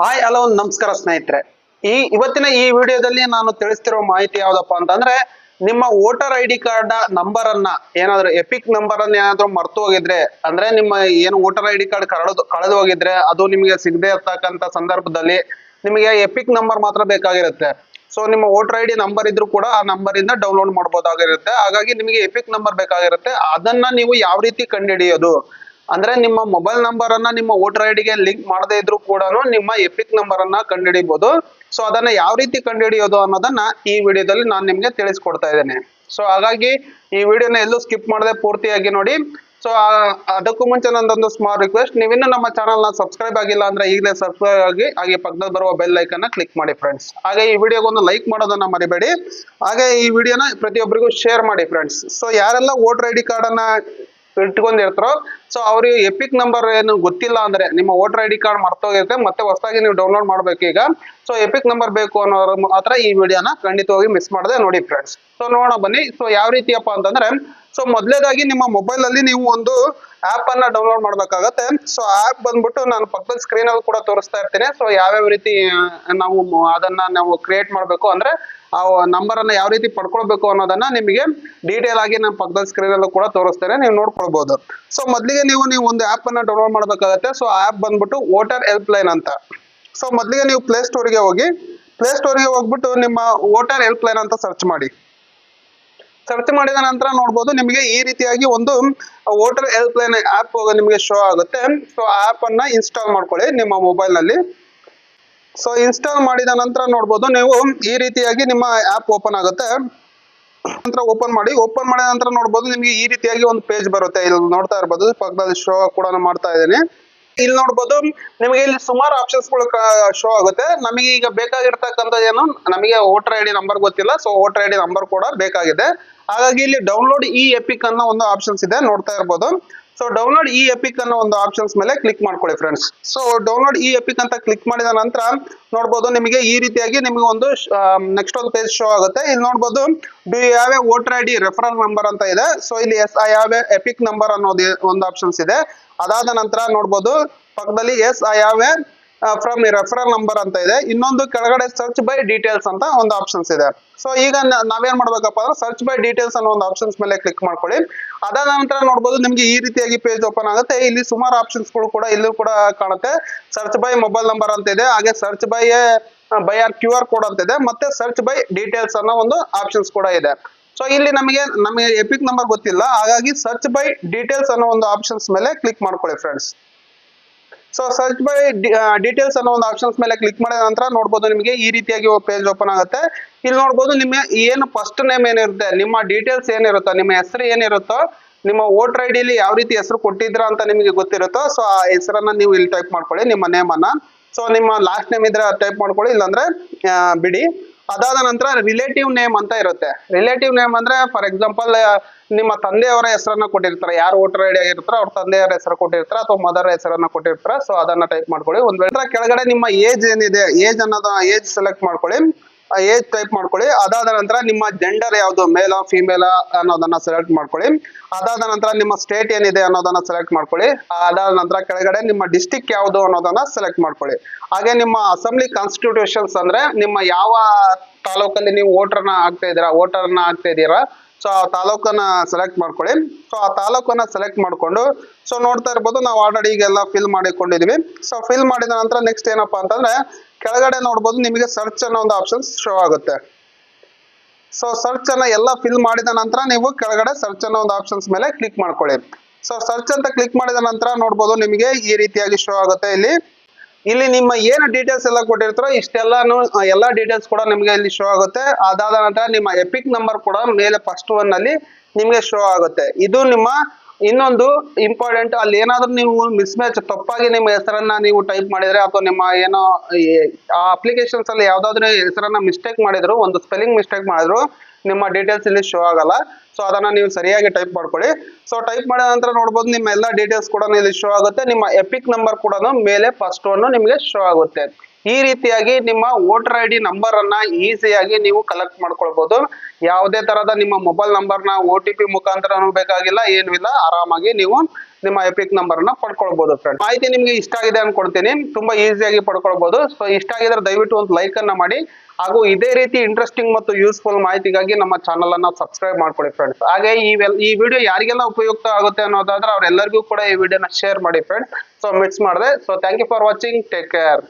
Hi, hello, ನಮಸ್ಕಾರ ಸ್ನೇಹಿತರೆ. ಈ ಇವತ್ತಿನ ಈ ವಿಡಿಯೋದಲ್ಲಿ ನಾನು ತಿಳಿಸ್ತಿರೋ ಮಾಹಿತಿ ಯಾವ್ದಪ್ಪ ಅಂತಂದ್ರೆ, ನಿಮ್ಮ voter I D card number ಅನ್ನ ಏನಾದ್ರು ಎಪಿಕ್ ನಂಬರ್ ಅನ್ನ ಏನಾದ್ರು ಮರ್ತು ಹೋಗಿದ್ರೆ, ಅಂದ್ರೆ ನಿಮ್ಮ ಏನು ವೋಟರ್ ಐ ಡಿ ಕಾರ್ಡ್ ಕಳೆದು ಕಳೆದು ಹೋಗಿದ್ರೆ, ಅದು ನಿಮಗೆ ಸಿಗದೆ ಇರ್ತಕ್ಕಂತ ಸಂದರ್ಭದಲ್ಲಿ ನಿಮಗೆ ಎಪಿಕ್ ನಂಬರ್ ಮಾತ್ರ ಬೇಕಾಗಿರುತ್ತೆ. ಸೊ ನಿಮ್ಮ ವೋಟರ್ ಐ ಡಿ ನಂಬರ್ ಇದ್ರೂ ಕೂಡ ಆ ನಂಬರ್ ಇಂದ ಡೌನ್ಲೋಡ್ ಮಾಡಬಹುದಾಗಿರುತ್ತೆ ಹಾಗಾಗಿ ನಿಮಗೆ ಎಪಿಕ್ ನಂಬರ್ ಬೇಕಾಗಿರುತ್ತೆ. ಅದನ್ನ ನೀವು ಯಾವ ರೀತಿ ಕಂಡುಹಿಡಿಯೋದು? ಅಂದ್ರೆ ನಿಮ್ಮ ಮೊಬೈಲ್ ನಂಬರ್ ಅನ್ನ ನಿಮ್ಮ ವೋಟರ್ ಐ ಡಿಗೆ ಲಿಂಕ್ ಮಾಡದೇ ಇದ್ರು ಕೂಡ ನಿಮ್ಮ ಎಪಿಕ್ ನಂಬರ್ ಅನ್ನ ಕಂಡುಹಿಡಿಬಹುದು ಸೊ ಅದನ್ನ ಯಾವ ರೀತಿ ಕಂಡುಹಿಡಿಯೋದು ಅನ್ನೋದನ್ನ ಈ ವಿಡಿಯೋದಲ್ಲಿ ನಾನು ನಿಮ್ಗೆ ತಿಳಿಸ್ಕೊಡ್ತಾ ಇದ್ದೇನೆ. ಸೊ ಹಾಗಾಗಿ ಈ ವಿಡಿಯೋನ ಎಲ್ಲೂ ಸ್ಕಿಪ್ ಮಾಡದೆ ಪೂರ್ತಿಯಾಗಿ ನೋಡಿ. ಸೊ ಅದಕ್ಕೂ ಮುಂಚೆ ನಂದೊಂದು ಸ್ಮಾಲ್ ರಿಕ್ವೆಸ್ಟ್ ನೀವಿನ್ನು ನಮ್ಮ ಚಾನಲ್ನ ಸಬ್ಸ್ಕ್ರೈಬ್ ಆಗಿಲ್ಲ ಅಂದ್ರೆ ಈಗಲೇ ಸಬ್ಸ್ಕ್ರೈಬ್ ಆಗಿ, ಹಾಗೆ ಪಕ್ಕದಲ್ಲಿ ಬರುವ ಬೆಲ್ ಐಕನ್ ಕ್ಲಿಕ್ ಮಾಡಿ ಫ್ರೆಂಡ್ಸ್ ಹಾಗೆ ಈ ವಿಡಿಯೋಗೊಂದು ಲೈಕ್ ಮಾಡೋದನ್ನ ಮರಿಬೇಡಿ. ಹಾಗೆ ಈ ವಿಡಿಯೋನ ಪ್ರತಿಯೊಬ್ಬರಿಗೂ ಶೇರ್ ಮಾಡಿ ಫ್ರೆಂಡ್ಸ್ ಸೊ ಯಾರೆಲ್ಲ ವೋಟರ್ ಐ ಡಿ ಕಾರ್ಡ್ ಅನ್ನ ಇಟ್ಕೊಂಡಿರ್ತಾರೋ ಸೊ ಅವ್ರಿಗೆ ಎಪಿಕ್ ನಂಬರ್ ಏನು ಗೊತ್ತಿಲ್ಲ ಅಂದ್ರೆ ನಿಮ್ಮ ವೋಟರ್ ಐ ಡಿ ಕಾರ್ಡ್ ಮರ್ತೋಗಿರುತ್ತೆ, ಮತ್ತೆ ಹೊಸದಾಗಿ ನೀವು ಡೌನ್ಲೋಡ್ ಮಾಡ್ಬೇಕು ಈಗ. ಸೊ ಎಪಿಕ್ ನಂಬರ್ ಬೇಕು ಅನ್ನೋರು ಮಾತ್ರ ಈ ವಿಡಿಯೋನ ಖಂಡಿತವಾಗಿ ಮಿಸ್ ಮಾಡದೆ ನೋಡಿ ಫ್ರೆಂಡ್ಸ್ ಸೊ ನೋಡೋಣ ಬನ್ನಿ. ಸೊ ಯಾವ ರೀತಿಯಪ್ಪ ಅಂತಂದ್ರೆ ಸೊ ಮೊದಲೇದಾಗಿ ನಿಮ್ಮ ಮೊಬೈಲ್ ಅಲ್ಲಿ ನೀವು ಒಂದು ಆಪ್ ಅನ್ನ ಡೌನ್ಲೋಡ್ ಮಾಡ್ಬೇಕಾಗತ್ತೆ. ಸೊ ಆಪ್ ಬಂದ್ಬಿಟ್ಟು ನಾನು ಪಕ್ಕದ ಸ್ಕ್ರೀನ್ ಅಲ್ಲಿ ಕೂಡ ತೋರಿಸ್ತಾ ಇರ್ತೀನಿ. ಸೊ ಯಾವ್ಯಾವ ರೀತಿ ನಾವು ಅದನ್ನ ನಾವು ಕ್ರಿಯೇಟ್ ಮಾಡಬೇಕು ಅಂದ್ರೆ, ಆ ನಂಬರ್ ಅನ್ನ ಯಾವ ರೀತಿ ಪಡ್ಕೊಳ್ಬೇಕು ಅನ್ನೋದನ್ನ ನಿಮಗೆ ಡೀಟೇಲ್ ಆಗಿ ನಾನು ಪಕ್ಕದ ಸ್ಕ್ರೀನ್ ಅಲ್ಲೂ ಕೂಡ ತೋರಿಸ್ತೇನೆ. ನೀವು ನೋಡ್ಕೊಳ್ಬಹುದು ಸೊ ಮೊದಲಿಗೆ ನೀವು ನೀವು ಒಂದು ಆಪ್ ಅನ್ನ ಡೌನ್ಲೋಡ್ ಮಾಡ್ಬೇಕಾಗತ್ತೆ. ಸೊ ಆಪ್ ಬಂದ್ಬಿಟ್ಟು ವೋಟರ್ ಹೆಲ್ಪ್ ಲೈನ್ ಅಂತ. ಸೊ ಮೊದಲಿಗೆ ನೀವು ಪ್ಲೇ ಸ್ಟೋರ್ಗೆ ಹೋಗಿ ಪ್ಲೇ ಸ್ಟೋರ್ಗೆ ಹೋಗ್ಬಿಟ್ಟು ನಿಮ್ಮ ವೋಟರ್ ಹೆಲ್ಪ್ ಲೈನ್ ಅಂತ ಸರ್ಚ್ ಮಾಡಿ. ಸರ್ಚ್ ಮಾಡಿದ ನಂತರ ನೋಡ್ಬೋದು ನಿಮಗೆ ಈ ರೀತಿಯಾಗಿ ಒಂದು ವೋಟರ್ ಹೆಲ್ಪ್ ಲೈನ್ ಆಪ್ ನಿಮಗೆ ಶೋ ಆಗುತ್ತೆ. ಸೊ ಆಪ್ ಅನ್ನ ಇನ್ಸ್ಟಾಲ್ ಮಾಡ್ಕೊಳ್ಳಿ ನಿಮ್ಮ ಮೊಬೈಲ್ನಲ್ಲಿ ಸೊ ಇನ್ಸ್ಟಾಲ್ ಮಾಡಿದ ನಂತರ ನೋಡ್ಬೋದು ನೀವು ಈ ರೀತಿಯಾಗಿ ನಿಮ್ಮ ಆಪ್ ಓಪನ್ ಆಗುತ್ತೆ. ನಂತರ ಓಪನ್ ಮಾಡಿ ಓಪನ್ ಮಾಡಿದ ನಂತರ ನೋಡ್ಬೋದು ನಿಮಗೆ ಈ ರೀತಿಯಾಗಿ ಒಂದು ಪೇಜ್ ಬರುತ್ತೆ. ಇಲ್ಲಿ ನೋಡ್ತಾ ಇರ್ಬೋದು, ಪಕ್ಕದಲ್ಲಿ ಶೋ ಕೂಡ ಮಾಡ್ತಾ ಇದ್ದೀನಿ. ಇಲ್ಲಿ ನೋಡ್ಬೋದು, ನಿಮಗೆ ಇಲ್ಲಿ ಸುಮಾರು ಆಪ್ಷನ್ಸ್ಗಳು ಶೋ ಆಗುತ್ತೆ. ನಮಗೆ ಈಗ ಬೇಕಾಗಿರ್ತಕ್ಕಂಥ ಏನು, ನಮಗೆ ವೋಟರ್ ಐ ಡಿ ನಂಬರ್ ಗೊತ್ತಿಲ್ಲ so voter I D number ಕೂಡ ಬೇಕಾಗಿದೆ. ಹಾಗಾಗಿ ಇಲ್ಲಿ ಡೌನ್ಲೋಡ್ ಈ ಎಪಿಕ್ ಅನ್ನೋ ಒಂದು ಆಪ್ಷನ್ಸ್ ಇದೆ, ನೋಡ್ತಾ ಇರ್ಬೋದು. ಸೊ ಡೌನ್ಲೋಡ್ ಈ ಎಪಿಕ್ ಅನ್ನೋ ಒಂದು ಆಪ್ಷನ್ಸ್ ಮೇಲೆ ಕ್ಲಿಕ್ ಮಾಡ್ಕೊಳ್ಳಿ ಫ್ರೆಂಡ್ಸ್ ಸೊ ಡೌನ್ಲೋಡ್ ಈ ಎಪಿಕ್ ಅಂತ ಕ್ಲಿಕ್ ಮಾಡಿದ ನಂತರ ನೋಡ್ಬೋದು ನಿಮಗೆ ಈ ರೀತಿಯಾಗಿ ನಿಮಗೆ ಒಂದು ನೆಕ್ಸ್ಟ್ ಒಂದು ಪೇಜ್ ಶೋ ಆಗುತ್ತೆ. ಇಲ್ಲಿ ನೋಡ್ಬೋದು ಡು ಯಾವ voter I D referral number ಅಂತ ಇದೆ. ಸೊ ಇಲ್ಲಿ yes I have a EPIC number ಅನ್ನೋದು ಒಂದು ಆಪ್ಷನ್ಸ್ ಇದೆ. ಅದಾದ ನಂತರ ನೋಡ್ಬೋದು, ಪಕ್ಕದಲ್ಲಿ yes I have a from referral number ಅಂತ ಇದೆ. ಇನ್ನೊಂದು ಕೆಳಗಡೆ ಸರ್ಚ್ ಬೈ ಡೀಟೇಲ್ಸ್ ಅಂತ ಒಂದು ಆಪ್ಷನ್ಸ್ ಇದೆ. ಸೊ ಈಗ ನಾವೇನ್ ಮಾಡ್ಬೇಕಪ್ಪ ಅಂದ್ರೆ ಸರ್ಚ್ ಬೈ ಡೀಟೇಲ್ಸ್ ಅನ್ನೋ ಒಂದು ಆಪ್ಷನ್ಸ್ ಮೇಲೆ ಕ್ಲಿಕ್ ಮಾಡ್ಕೊಳ್ಳಿ. ಅದಾದ ನಂತರ ನೋಡ್ಬೋದು ನಿಮ್ಗೆ ಈ ರೀತಿಯಾಗಿ ಪೇಜ್ ಓಪನ್ ಆಗುತ್ತೆ. ಇಲ್ಲಿ ಸುಮಾರು ಆಪ್ಷನ್ಸ್ಗಳು ಕೂಡ ಇಲ್ಲೂ ಕೂಡ ಕಾಣುತ್ತೆ. ಸರ್ಚ್ ಬೈ ಮೊಬೈಲ್ ನಂಬರ್ ಅಂತ ಇದೆ. ಹಾಗೆ search by by R Q R code ಅಂತ ಇದೆ. ಮತ್ತೆ ಸರ್ಚ್ ಬೈ ಡೀಟೇಲ್ಸ್ ಅನ್ನೋ ಒಂದು ಆಪ್ಷನ್ಸ್ ಕೂಡ ಇದೆ. ಸೊ ಇಲ್ಲಿ ನಮಗೆ ನಮಗೆ ಎಪಿಕ್ ನಂಬರ್ ಗೊತ್ತಿಲ್ಲ. ಹಾಗಾಗಿ ಸರ್ಚ್ ಬೈ ಡೀಟೇಲ್ಸ್ ಅನ್ನೋ ಒಂದು ಆಪ್ಷನ್ಸ್ ಮೇಲೆ ಕ್ಲಿಕ್ ಮಾಡ್ಕೊಳ್ಳಿ friends so search by details ಅನ್ನೋ ಒಂದು ಆಪ್ಷನ್ಸ್ ಮೇಲೆ ಕ್ಲಿಕ್ ಮಾಡಿದ ನಂತರ ನೋಡ್ಬೋದು ನಿಮಗೆ ಈ ರೀತಿಯಾಗಿ ಪೇಜ್ ಓಪನ್ ಆಗುತ್ತೆ. ಇಲ್ಲಿ ನೋಡ್ಬೋದು ನಿಮ್ಮ ಏನು ಫಸ್ಟ್ ನೇಮ್ ಏನಿರುತ್ತೆ, ನಿಮ್ಮ ಡೀಟೇಲ್ಸ್ ಏನಿರುತ್ತೋ, ನಿಮ್ಮ ಹೆಸರು ಏನಿರುತ್ತೋ, ನಿಮ್ಮ ವೋಟರ್ ಐ ಡಿಲಿ ಯಾವ ರೀತಿ ಹೆಸರು ಕೊಟ್ಟಿದ್ರ ಅಂತ ನಿಮಗೆ ಗೊತ್ತಿರುತ್ತೋ ಸೊ ಆ ಹೆಸರನ್ನ ನೀವು ಇಲ್ಲಿ ಟೈಪ್ ಮಾಡ್ಕೊಳ್ಳಿ, ನಿಮ್ಮ ನೇಮ್ ಅನ್ನ. ಸೊ ನಿಮ್ಮ ಲಾಸ್ಟ್ ನೇಮ್ ಇದ್ರೆ ಟೈಪ್ ಮಾಡ್ಕೊಳ್ಳಿ, ಇಲ್ಲಾಂದ್ರೆ ಬಿಡಿ. ಅದಾದ ನಂತರ ರಿಲೇಟಿವ್ ನೇಮ್ ಅಂತ ಇರುತ್ತೆ. ರಿಲೇಟಿವ್ ನೇಮ್ ಅಂದ್ರೆ ಫಾರ್ ಎಕ್ಸಾಂಪಲ್ ನಿಮ್ಮ ತಂದೆಯವರ ಹೆಸರನ್ನ ಕೊಟ್ಟಿರ್ತಾರೆ. ಯಾರು ವೋಟರ್ ಐಡಿ ಆಗಿರ್ತಾರೋ ಅವ್ರ ತಂದೆಯವರ ಹೆಸರು ಕೊಟ್ಟಿರ್ತಾರೆ ಅಥವಾ ಮದರ್ ಹೆಸರನ್ನ ಕೊಟ್ಟಿರ್ತಾರೆ. ಸೊ ಅದನ್ನ ಟೈಪ್ ಮಾಡ್ಕೊಳ್ಳಿ. ಒಂದ್ ವೇಳೆ ಕೆಳಗಡೆ ನಿಮ್ಮ ಏಜ್ ಏನಿದೆ ಏಜ್ ಅನ್ನೋದ ಏಜ್ ಸೆಲೆಕ್ಟ್ ಮಾಡ್ಕೊಳ್ಳಿ. ಏಜ್ ಟೈಪ್ ಮಾಡ್ಕೊಳ್ಳಿ. ಅದಾದ ನಂತರ ನಿಮ್ಮ ಜೆಂಡರ್ ಯಾವುದು ಮೇಲ ಫಿಮೇಲ ಅನ್ನೋದನ್ನ ಸೆಲೆಕ್ಟ್ ಮಾಡ್ಕೊಳ್ಳಿ. ಅದಾದ ನಂತರ ನಿಮ್ಮ ಸ್ಟೇಟ್ ಏನಿದೆ ಅನ್ನೋದನ್ನ ಸೆಲೆಕ್ಟ್ ಮಾಡ್ಕೊಳ್ಳಿ. ಅದಾದ ನಂತರ ಕೆಳಗಡೆ ನಿಮ್ಮ ಡಿಸ್ಟಿಕ್ ಯಾವುದು ಅನ್ನೋದನ್ನ ಸೆಲೆಕ್ಟ್ ಮಾಡ್ಕೊಳ್ಳಿ. ಹಾಗೆ ನಿಮ್ಮ ಅಸೆಂಬ್ಲಿ ಕಾನ್ಸ್ಟಿಟ್ಯೂಷನ್ಸ್ ಅಂದ್ರೆ ನಿಮ್ಮ ಯಾವ ತಾಲೂಕಲ್ಲಿ ನೀವು ವೋಟರ್ನ ಆಗ್ತಾ ಇದ್ದೀರಾ, ವೋಟರ್ನ ಆಗ್ತಾ ಇದ್ದೀರಾ, ಸೊ ಆ ತಾಲೂಕನ್ನ ಸೆಲೆಕ್ಟ್ ಮಾಡ್ಕೊಳ್ಳಿ. ಸೊ ಆ ತಾಲೂಕನ್ನ ಸೆಲೆಕ್ಟ್ ಮಾಡ್ಕೊಂಡು, ಸೊ ನೋಡ್ತಾ ಇರ್ಬೋದು ನಾವು ಆಲ್ರೆಡಿ ಈಗೆಲ್ಲ ಫಿಲ್ ಮಾಡಿಕೊಂಡಿದೀವಿ. ಸೊ ಫಿಲ್ ಮಾಡಿದ ನಂತರ ನೆಕ್ಸ್ಟ್ ಏನಪ್ಪಾ ಅಂತಂದ್ರೆ ಕೆಳಗಡೆ ನೋಡ್ಬೋದು, ನಿಮಗೆ ಸರ್ಚ್ ಅನ್ನೋ ಒಂದು ಆಪ್ಷನ್ಸ್ ಶೋ ಆಗುತ್ತೆ. ಸೊ ಸರ್ಚ್ ಅನ್ನ ಎಲ್ಲ ಫಿಲ್ ಮಾಡಿದ ನಂತರ ನೀವು ಕೆಳಗಡೆ ಸರ್ಚ್ ಅನ್ನೋ ಒಂದು ಆಪ್ಷನ್ಸ್ ಮೇಲೆ ಕ್ಲಿಕ್ ಮಾಡ್ಕೊಳ್ಳಿ. ಸೊ ಸರ್ಚ್ ಅಂತ ಕ್ಲಿಕ್ ಮಾಡಿದ ನಂತರ ನೋಡ್ಬೋದು, ನಿಮಗೆ ಈ ರೀತಿಯಾಗಿ ಶೋ ಆಗುತ್ತೆ ಇಲ್ಲಿ. ಇಲ್ಲಿ ನಿಮ್ಮ ಏನು ಡೀಟೇಲ್ಸ್ ಎಲ್ಲ ಕೊಟ್ಟಿರ್ತಾರೋ, ಇಷ್ಟೆಲ್ಲಾನು ಎಲ್ಲ ಡೀಟೇಲ್ಸ್ ಕೂಡ ನಿಮಗೆ ಇಲ್ಲಿ ಶೋ ಆಗುತ್ತೆ. ಅದಾದ ನಂತರ ನಿಮ್ಮ ಎಪಿಕ್ ನಂಬರ್ ಕೂಡ ಮೇಲೆ ಫಸ್ಟ್ ಒನ್ ಅಲ್ಲಿ ನಿಮಗೆ ಶೋ ಆಗುತ್ತೆ. ಇದು ನಿಮ್ಮ ಇನ್ನೊಂದು ಇಂಪಾರ್ಟೆಂಟ್ ಅಲ್ಲಿ ಏನಾದ್ರೂ ನೀವು ಮಿಸ್ ಮ್ಯಾಚ್ ತಪ್ಪಾಗಿ ನಿಮ್ಮ ಹೆಸರನ್ನ ನೀವು ಟೈಪ್ ಮಾಡಿದ್ರೆ ಅಥವಾ ನಿಮ್ಮ ಏನೋ ಆ ಅಪ್ಲಿಕೇಶನ್ಸ್ ಅಲ್ಲಿ ಯಾವ್ದಾದ್ರು ಹೆಸರನ್ನ ಮಿಸ್ಟೇಕ್ ಮಾಡಿದ್ರು, ಒಂದು ಸ್ಪೆಲ್ಲಿಂಗ್ ಮಿಸ್ಟೇಕ್ ಮಾಡಿದ್ರು, ನಿಮ್ಮ ಡೀಟೇಲ್ಸ್ ಇಲ್ಲಿ ಶೋ ಆಗಲ್ಲ. ಸೊ ಅದನ್ನ ನೀವು ಸರಿಯಾಗಿ ಟೈಪ್ ಮಾಡ್ಕೊಳ್ಳಿ. ಸೊ ಟೈಪ್ ಮಾಡಿದ ನಂತರ ನೋಡ್ಬೋದು ನಿಮ್ಮ ಎಲ್ಲ ಡೀಟೇಲ್ಸ್ ಕೂಡ ಇಲ್ಲಿ ಶೋ ಆಗುತ್ತೆ. ನಿಮ್ಮ ಎಪಿಕ್ ನಂಬರ್ ಕೂಡ ಮೇಲೆ ಫಸ್ಟ್ ಒನ್ ನಿಮಗೆ ಶೋ ಆಗುತ್ತೆ. ಈ ರೀತಿಯಾಗಿ ನಿಮ್ಮ ವೋಟರ್ ಐ ಡಿ ನಂಬರ್ ಅನ್ನ ಈಸಿಯಾಗಿ ನೀವು ಕಲೆಕ್ಟ್ ಮಾಡ್ಕೊಳ್ಬಹುದು ಯಾವುದೇ ತರಹದ ನಿಮ್ಮ ಮೊಬೈಲ್ ನಂಬರ್ನ ಒ ಟಿ ಪಿ ಮುಖಾಂತರ ಬೇಕಾಗಿಲ್ಲ, ಏನು ಇಲ್ಲ. ಆರಾಮಾಗಿ ನೀವು ನಿಮ್ಮ ಎಪಿಕ್ ನಂಬರ್ನ ಪಡ್ಕೊಳ್ಬಹುದು ಫ್ರೆಂಡ್ ಮಾಹಿತಿ ನಿಮ್ಗೆ ಇಷ್ಟ ಆಗಿದೆ ಅನ್ಕೊಳ್ತೀನಿ. ತುಂಬಾ ಈಸಿಯಾಗಿ ಪಡ್ಕೊಳ್ಬಹುದು ಸೊ ಇಷ್ಟ ಆಗಿದ್ರೆ ದಯವಿಟ್ಟು ಒಂದು ಲೈಕ್ ಅನ್ನ ಮಾಡಿ. ಹಾಗೂ ಇದೇ ರೀತಿ ಇಂಟ್ರೆಸ್ಟಿಂಗ್ ಮತ್ತು ಯೂಸ್ಫುಲ್ ಮಾಹಿತಿಗಾಗಿ ನಮ್ಮ ಚಾನಲ್ ಅನ್ನ ಸಬ್ಸ್ಕ್ರೈಬ್ ಮಾಡ್ಕೊಳ್ಳಿ ಫ್ರೆಂಡ್ಸ್ ಹಾಗೆ ಈ ಈ ವಿಡಿಯೋ ಯಾರಿಗೆಲ್ಲ ಉಪಯುಕ್ತ ಆಗುತ್ತೆ ಅನ್ನೋದಾದ್ರೆ ಅವರೆಲ್ಲರಿಗೂ ಕೂಡ ಈ ವಿಡಿಯೋನ ಶೇರ್ ಮಾಡಿ ಫ್ರೆಂಡ್ಸ್ ಸೊ ಮಿಸ್ ಮಾಡಿದೆ. So thank you for watching take care